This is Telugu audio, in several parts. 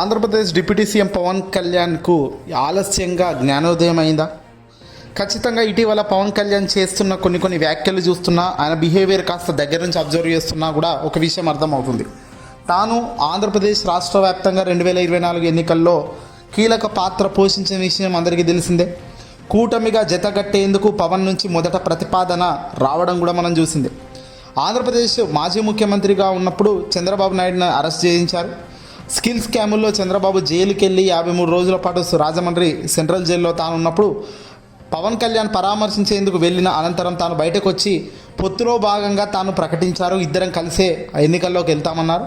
ఆంధ్రప్రదేశ్ డిప్యూటీ సీఎం పవన్ కళ్యాణ్కు ఆలస్యంగా జ్ఞానోదయం అయిందా? ఖచ్చితంగా ఇటీవల పవన్ కళ్యాణ్ చేస్తున్న కొన్ని కొన్ని వ్యాఖ్యలు చూస్తున్నా ఆయన బిహేవియర్ కాస్త దగ్గర నుంచి అబ్జర్వ్ చేస్తున్నా కూడా ఒక విషయం అర్థమవుతుంది. తాను ఆంధ్రప్రదేశ్ రాష్ట్ర వ్యాప్తంగా రెండు వేల ఇరవై నాలుగు ఎన్నికల్లో కీలక పాత్ర పోషించిన విషయం అందరికీ తెలిసిందే. కూటమిగా జతగట్టేందుకు పవన్ నుంచి మొదట ప్రతిపాదన రావడం కూడా మనం చూసిందే. ఆంధ్రప్రదేశ్ మాజీ ముఖ్యమంత్రిగా ఉన్నప్పుడు చంద్రబాబు నాయుడుని అరెస్ట్ చేయించారు. స్కిల్ స్కాముల్లో చంద్రబాబు జైలుకెళ్ళి యాభై మూడు రోజుల పాటు రాజమండ్రి సెంట్రల్ జైల్లో తాను ఉన్నప్పుడు పవన్ కళ్యాణ్ పరామర్శించేందుకు వెళ్ళిన అనంతరం తాను బయటకు వచ్చి పొత్తులో భాగంగా తాను ప్రకటించారు. ఇద్దరం కలిసే ఎన్నికల్లోకి వెళ్తామన్నారు.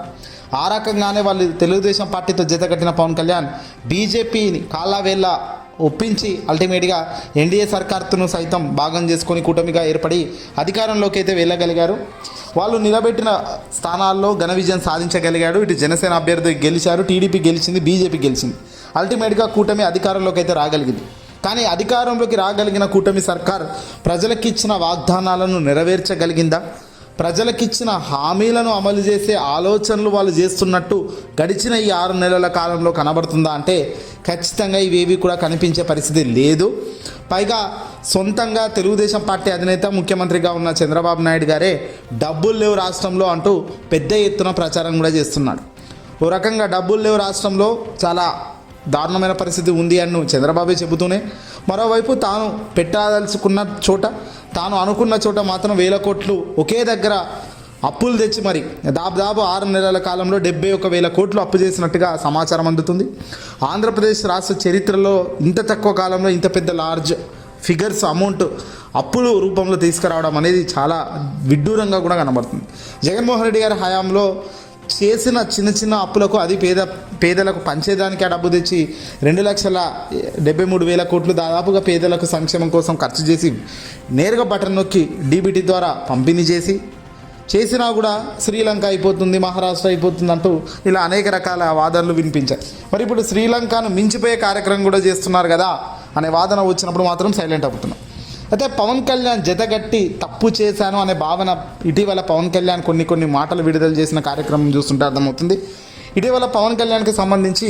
ఆ రకంగానే వాళ్ళు తెలుగుదేశం పార్టీతో జతకట్టిన పవన్ కళ్యాణ్ బీజేపీని కాళ్ళవేళ్ళ ఒప్పించి అల్టిమేట్గా ఎన్డీఏ సర్కార్ను సైతం భాగం చేసుకొని కూటమిగా ఏర్పడి అధికారంలోకి అయితే వెళ్ళగలిగారు. వాళ్ళు నిలబెట్టిన స్థానాల్లో ఘన విజయం సాధించగలిగాడు. ఇటు జనసేన అభ్యర్థి గెలిచారు టీడీపీ గెలిచింది బీజేపీ గెలిచింది. అల్టిమేట్గా కూటమి అధికారంలోకి అయితే రాగలిగింది. కానీ అధికారంలోకి రాగలిగిన కూటమి సర్కార్ ప్రజలకిచ్చిన వాగ్దానాలను నెరవేర్చగలిగిందా? ప్రజలకిచ్చిన హామీలను అమలు చేసే ఆలోచనలు వాళ్ళు చేస్తున్నట్టు గడిచిన ఈ ఆరు నెలల కాలంలో కనబడుతుందా అంటే ఖచ్చితంగా ఇవేవి కూడా కనిపించే పరిస్థితి లేదు. పైగా సొంతంగా తెలుగుదేశం పార్టీ అధినేత ముఖ్యమంత్రిగా ఉన్న చంద్రబాబు నాయుడు గారే డబ్బులు లేవు రాష్ట్రంలో అంటూ పెద్ద ఎత్తున ప్రచారం కూడా చేస్తున్నాడు. ఓ రకంగా డబ్బులు లేవు రాష్ట్రంలో చాలా దారుణమైన పరిస్థితి ఉంది అని చంద్రబాబే చెబుతూనే మరోవైపు తాను పెట్టదలుచుకున్న చోట తాను అనుకున్న చోట మాత్రం వేల కోట్లు ఒకే దగ్గర అప్పులు తెచ్చి మరి దాదాపు ఆరు నెలల కాలంలో డెబ్బై ఒక వేల కోట్లు అప్పు చేసినట్టుగా సమాచారం అందుతుంది. ఆంధ్రప్రదేశ్ రాష్ట్ర చరిత్రలో ఇంత తక్కువ కాలంలో ఇంత పెద్ద లార్జ్ ఫిగర్స్ అమౌంట్ అప్పులు రూపంలో తీసుకురావడం అనేది చాలా విడ్డూరంగా కూడా కనబడుతుంది. జగన్మోహన్ రెడ్డి గారి హయాంలో చేసిన చిన్న చిన్న అప్పులకు అది పేద పేదలకు పంచేదానికి ఆ డబ్బు తెచ్చి రెండు లక్షల డెబ్బై మూడు వేల కోట్లు దాదాపుగా పేదలకు సంక్షేమం కోసం ఖర్చు చేసి నేరుగా బటన్ నొక్కి డీబీటీ ద్వారా పంపిణీ చేసి చేసినా కూడా శ్రీలంక అయిపోతుంది మహారాష్ట్ర అయిపోతుంది అంటూ ఇలా అనేక రకాల వాదనలు వినిపించాయి. మరి ఇప్పుడు శ్రీలంకను మించిపోయే కార్యక్రమం కూడా చేస్తున్నారు కదా అనే వాదన వచ్చినప్పుడు మాత్రం సైలెంట్ అవుతున్నాం. అయితే పవన్ కళ్యాణ్ జతగట్టి తప్పు చేశాను అనే భావన ఇటీవల పవన్ కళ్యాణ్ కొన్ని కొన్ని మాటలు విడుదల చేసిన కార్యక్రమం చూస్తుంటే అర్థమవుతుంది. ఇటీవల పవన్ కళ్యాణ్కి సంబంధించి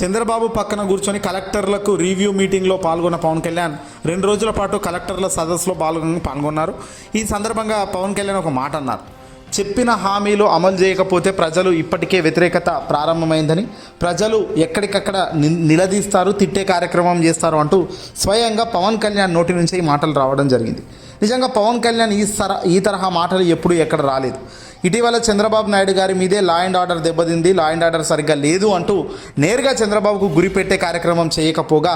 చంద్రబాబు పక్కన కూర్చొని కలెక్టర్లకు రివ్యూ మీటింగ్లో పాల్గొన్న పవన్ కళ్యాణ్ రెండు రోజుల పాటు కలెక్టర్ల సదస్సులో పాల్గొని పాల్గొన్నారు. ఈ సందర్భంగా పవన్ కళ్యాణ్ ఒక మాట అన్నారు. చెప్పిన హామీలు అమలు చేయకపోతే ప్రజలు ఇప్పటికే వ్యతిరేకత ప్రారంభమైందని ప్రజలు ఎక్కడికక్కడ ని- నిలదీస్తారు తిట్టే కార్యక్రమం చేస్తారు అంటూ స్వయంగా పవన్ కళ్యాణ్ నోటి నుంచి ఈ మాటలు రావడం జరిగింది. నిజంగా పవన్ కళ్యాణ్ ఈ సర ఈ తరహా మాటలు ఎప్పుడు ఎక్కడ రాలేదు. ఇటీవల చంద్రబాబు నాయుడు గారి మీదే లా అండ్ ఆర్డర్ దెబ్బతింది లా అండ్ ఆర్డర్ సరిగ్గా లేదు అంటూ నేరుగా చంద్రబాబుకు గురిపెట్టే కార్యక్రమం చేయకపోగా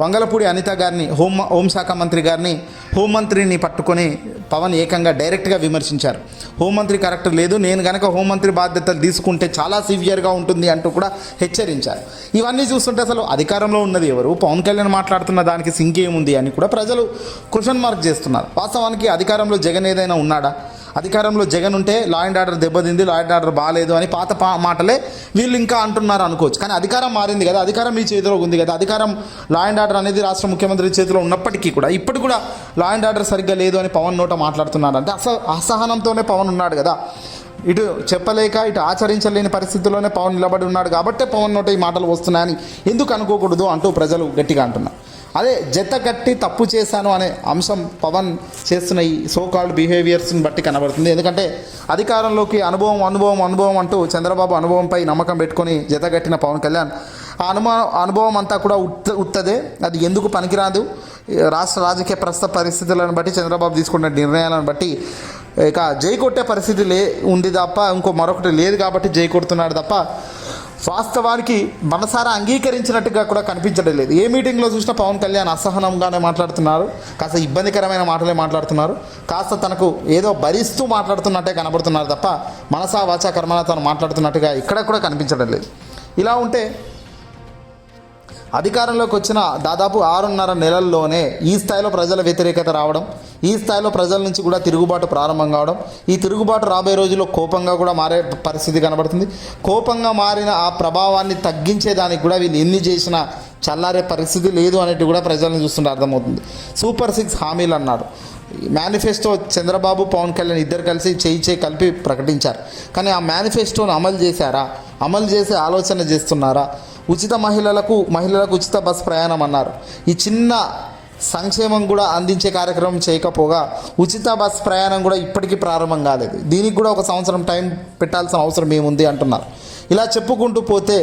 వంగలపూడి అనిత గారిని హోం హోంశాఖ మంత్రి గారిని హోంమంత్రిని పట్టుకొని పవన్ ఏకంగా డైరెక్ట్గా విమర్శించారు. హోంమంత్రి కరెక్ట్ లేదు నేను కనుక హోంమంత్రి బాధ్యతలు తీసుకుంటే చాలా సివియర్గా ఉంటుంది అంటూ కూడా హెచ్చరించారు. ఇవన్నీ చూస్తుంటే అసలు అధికారంలో ఉన్నది ఎవరు? పవన్ కళ్యాణ్ మాట్లాడుతున్న దానికి సింక్ ఏముంది అని కూడా ప్రజలు క్వశ్చన్ మార్క్ చేస్తున్నారు. వాస్తవానికి అధికారంలో జగన్ ఏదైనా ఉన్నాడా? అధికారంలో జగన్ ఉంటే లా అండ్ ఆర్డర్ దెబ్బతింది లా అండ్ ఆర్డర్ బాగాలేదు అని పాత పా మాటలే వీళ్ళు ఇంకా అంటున్నారు అనుకోవచ్చు. కానీ అధికారం మారింది కదా అధికారం మీ చేతిలో ఉంది కదా అధికారం లా అండ్ ఆర్డర్ అనేది రాష్ట్ర ముఖ్యమంత్రి చేతిలో ఉన్నప్పటికీ కూడా ఇప్పుడు కూడా లా అండ్ ఆర్డర్ సరిగ్గా లేదు అని పవన్ నోట మాట్లాడుతున్నాడు. అంటే అస అసహనంతోనే పవన్ ఉన్నాడు కదా. ఇటు చెప్పలేక ఇటు ఆచరించలేని పరిస్థితుల్లోనే పవన్ నిలబడి ఉన్నాడు కాబట్టే పవన్ నోట ఈ మాటలు వస్తున్నాయని ఎందుకు అనుకోకూడదు అంటూ ప్రజలు గట్టిగా అంటున్నారు. అదే జత కట్టి తప్పు చేశాను అనే అంశం పవన్ చేస్తున్న ఈ సో కాల్డ్ బిహేవియర్స్ని బట్టి కనబడుతుంది. ఎందుకంటే అధికారంలోకి అనుభవం అనుభవం అనుభవం అంటూ చంద్రబాబు అనుభవంపై నమ్మకం పెట్టుకొని జతగట్టిన పవన్ కళ్యాణ్ ఆ అనుభవం అనుభవం అంతా కూడా ఉత్త ఉత్తదే. అది ఎందుకు పనికిరాదు? రాష్ట్ర రాజకీయ ప్రస్తుత పరిస్థితులను బట్టి చంద్రబాబు తీసుకున్న నిర్ణయాలను బట్టి ఇక జై కొట్టే పరిస్థితి లే ఉంది తప్ప ఇంకో మరొకటి లేదు కాబట్టి జై కొడుతున్నాడు తప్ప వాస్తవానికి మనసారా అంగీకరించినట్టుగా కూడా కనిపించడం లేదు. ఏ మీటింగ్లో చూసినా పవన్ కళ్యాణ్ అసహనంగానే మాట్లాడుతున్నారు. కాస్త ఇబ్బందికరమైన మాటలే మాట్లాడుతున్నారు. కాస్త తనకు ఏదో భరిస్తూ మాట్లాడుతున్నట్టే కనబడుతున్నారు తప్ప మనసా వాచా కర్మన తను మాట్లాడుతున్నట్టుగా ఇక్కడ కూడా కనిపించడం లేదు. ఇలా ఉంటే అధికారంలోకి వచ్చిన దాదాపు ఆరున్నర నెలల్లోనే ఈ స్థాయిలో ప్రజల వ్యతిరేకత రావడం ఈ స్థాయిలో ప్రజల నుంచి కూడా తిరుగుబాటు ప్రారంభం కావడం ఈ తిరుగుబాటు రాబోయే రోజుల్లో కోపంగా కూడా మారే పరిస్థితి కనబడుతుంది. కోపంగా మారిన ఆ ప్రభావాన్ని తగ్గించేదానికి కూడా వీళ్ళు ఎన్ని చేసినా చల్లారే పరిస్థితి లేదు అనేది కూడా ప్రజలను చూస్తుంటే అర్థమవుతుంది. సూపర్ సిక్స్ హామీలు అన్నారు. మేనిఫెస్టో చంద్రబాబు పవన్ కళ్యాణ్ ఇద్దరు కలిసి చేయి చేయి కలిపి ప్రకటించారు. కానీ ఆ మేనిఫెస్టోను అమలు చేశారా? అమలు చేసే ఆలోచన చేస్తున్నారా? ఉచిత మహిళలకు మహిళలకు ఉచిత బస్ ప్రయాణం అన్నారు. ఈ చిన్న సంక్షేమం కూడా అందించే కార్యక్రమం చేయకపోగా ఉచిత బస్ ప్రయాణం కూడా ఇప్పటికీ ప్రారంభం కాలేదు. దీనికి కూడా ఒక సంవత్సరం టైం పెట్టాల్సిన అవసరం ఏముంది అంటున్నారు. ఇలా చెప్పుకుంటూ పోతే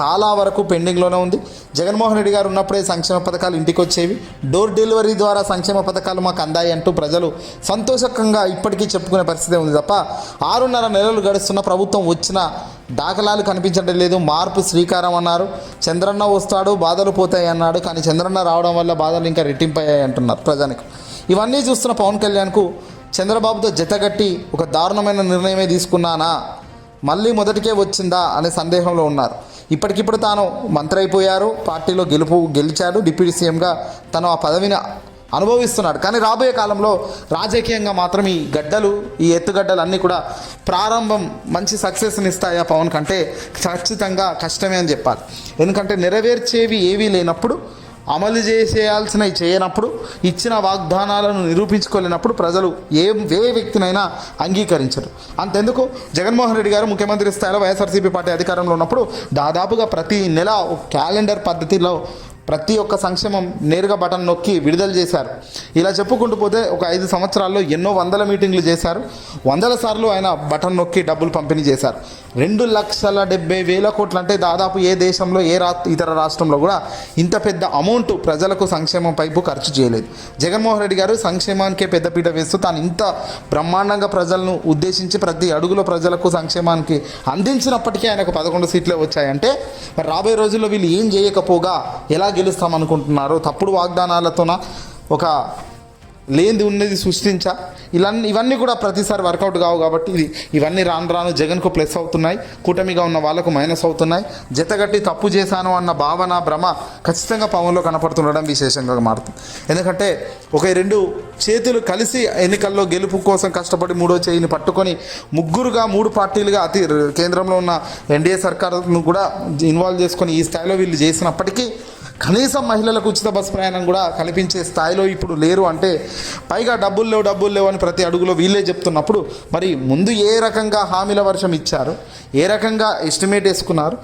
చాలా వరకు పెండింగ్లోనే ఉంది. జగన్మోహన్ రెడ్డి గారు ఉన్నప్పుడే సంక్షేమ పథకాలు ఇంటికి వచ్చేవి డోర్ డెలివరీ ద్వారా సంక్షేమ పథకాలు మాకు అందాయి అంటూ ప్రజలు సంతోషకంగా ఇప్పటికీ చెప్పుకునే పరిస్థితి ఉంది తప్ప ఆరున్నర నెలలు గడుస్తున్న ప్రభుత్వం వచ్చిన దాఖలాలు కనిపించడం లేదు. మార్పు శ్రీకారం అన్నారు. చంద్రన్న వస్తాడు బాధలు పోతాయి అన్నాడు. కానీ చంద్రన్న రావడం వల్ల బాధలు ఇంకా రెట్టింపయ్యాయి అంటున్నారు ప్రజానికి ఇవన్నీ చూస్తున్న పవన్ కళ్యాణ్కు చంద్రబాబుతో జతగట్టి ఒక దారుణమైన నిర్ణయమే తీసుకున్నానా? మళ్ళీ మొదటికే వచ్చిందా? అనే సందేహంలో ఉన్నారు. ఇప్పటికిప్పుడు తాను మంత్రి అయిపోయారు పార్టీలో గెలుపు గెలిచాడు డిప్యూటీ సీఎంగా తను ఆ పదవిని అనుభవిస్తున్నాడు. కానీ రాబోయే కాలంలో రాజకీయంగా మాత్రం ఈ గడ్డలు ఈ ఎత్తుగడ్డలు అన్నీ కూడా ప్రారంభం మంచి సక్సెస్ని ఇస్తాయా పవన్ కంటే ఖచ్చితంగా కష్టమే అని చెప్పాలి. ఎందుకంటే నెరవేర్చేవి ఏవీ లేనప్పుడు అమలు చేసేయాల్సినవి చేయనప్పుడు ఇచ్చిన వాగ్దానాలను నిరూపించుకోలేనప్పుడు ప్రజలు ఏ ఏ వ్యక్తినైనా అంగీకరించరు. అంతెందుకు? జగన్మోహన్ రెడ్డి గారు ముఖ్యమంత్రి స్థాయిలో వైఎస్ఆర్సీపీ పార్టీ అధికారంలో ఉన్నప్పుడు దాదాపుగా ప్రతి నెల ఒక క్యాలెండర్ పద్ధతిలో ప్రతి ఒక్క సంక్షేమం నేరుగా బటన్ నొక్కి విడుదల చేశారు. ఇలా చెప్పుకుంటూ పోతే ఒక ఐదు సంవత్సరాల్లో ఎన్నో వందల మీటింగ్లు చేశారు. వందల సార్లు ఆయన బటన్ నొక్కి డబ్బులు పంపిణీ చేశారు. రెండు లక్షల డెబ్బై వేల కోట్లు అంటే దాదాపు ఏ దేశంలో ఏ రా ఇతర రాష్ట్రంలో కూడా ఇంత పెద్ద అమౌంట్ ప్రజలకు సంక్షేమం పైపు ఖర్చు చేయలేదు. జగన్మోహన్ రెడ్డి గారు సంక్షేమానికే పెద్దపీట వేస్తూ తాను ఇంత బ్రహ్మాండంగా ప్రజలను ఉద్దేశించి ప్రతి అడుగులో ప్రజలకు సంక్షేమానికి అందించినప్పటికీ ఆయనకు పదకొండు సీట్లే వచ్చాయంటే రాబోయే రోజుల్లో వీళ్ళు ఏం చేయకపోగా ఎలా గెలుస్తామనుకుంటున్నారు తప్పుడు వాగ్దానాలతోన ఒక లేనిది ఉన్నది సృష్టించా. ఇలా ఇవన్నీ కూడా ప్రతిసారి వర్కౌట్ కావు కాబట్టి ఇది ఇవన్నీ రాను రాను జగన్కు ప్లస్ అవుతున్నాయి. కూటమిగా ఉన్న వాళ్ళకు మైనస్ అవుతున్నాయి. జతగట్టి తప్పు చేశాను అన్న భావన భ్రమ ఖచ్చితంగా పవన్లో కనపడుతుండడం విశేషంగా మారుతుంది. ఎందుకంటే ఒక రెండు చేతులు కలిసి ఎన్నికల్లో గెలుపు కోసం కష్టపడి మూడో చేయిని పట్టుకొని ముగ్గురుగా మూడు పార్టీలుగా అతి కేంద్రంలో ఉన్న ఎన్డీఏ సర్కార్ను కూడా ఇన్వాల్వ్ చేసుకొని ఈ స్థాయిలో వీళ్ళు చేసినప్పటికీ కనీసం మహిళలకు ఉచిత బస్సు ప్రయాణం కూడా కల్పించే స్థాయిలో ఇప్పుడు లేరు అంటే పైగా డబ్బులు లేవు డబ్బులు లేవు అని ప్రతి అడుగులో వీళ్ళే చెప్తున్నప్పుడు మరి ముందు ఏ రకంగా హామీల వర్షం ఇచ్చారు? ఏ రకంగా ఎస్టిమేట్ వేసుకున్నారు?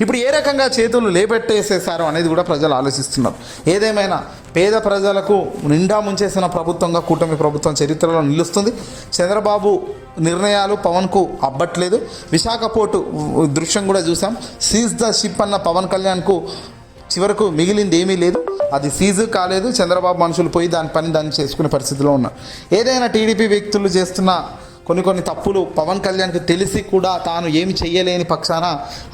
ఇప్పుడు ఏ రకంగా చేతులు లేపెట్టేసేసారు అనేది కూడా ప్రజలు ఆలోచిస్తున్నారు. ఏదేమైనా పేద ప్రజలకు నిండా ముంచేసిన ప్రభుత్వంగా కూటమి ప్రభుత్వం చరిత్రలో నిలుస్తుంది. చంద్రబాబు నిర్ణయాలు పవన్కు అబ్బట్లేదు. విశాఖ పోర్టు దృశ్యం కూడా చూసాం. సీజ్ ద షిప్ అన్న పవన్ కళ్యాణ్కు చివరకు మిగిలింది ఏమీ లేదు. అది సీజు కాలేదు. చంద్రబాబు మనుషులు పోయి దాని పని దాన్ని చేసుకునే పరిస్థితిలో ఉన్నారు. ఏదైనా టీడీపీ వ్యక్తులు చేస్తున్న కొన్ని కొన్ని తప్పులు పవన్ కళ్యాణ్కి తెలిసి కూడా తాను ఏమి చేయలేని పక్షాన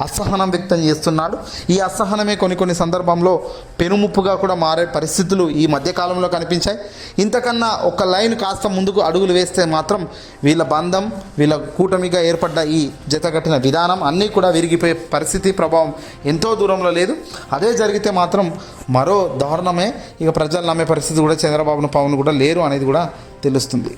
అసహనం వ్యక్తం చేస్తున్నాడు. ఈ అసహనమే కొన్ని కొన్ని సందర్భంలో పెనుముప్పుగా కూడా మారే పరిస్థితులు ఈ మధ్యకాలంలో కనిపించాయి. ఇంతకన్నా ఒక లైన్ కాస్త ముందుకు అడుగులు వేస్తే మాత్రం వీళ్ళ బంధం వీళ్ళ కూటమిగా ఏర్పడ్డ ఈ జతగట్టిన విధానం అన్నీ కూడా విరిగిపోయే పరిస్థితి ప్రభావం ఎంతో దూరంలో లేదు. అదే జరిగితే మాత్రం మరో దారుణమే. ఇక ప్రజలు నమ్మే పరిస్థితి కూడా చంద్రబాబును పవన్ కూడా లేరు అనేది కూడా తెలుస్తుంది.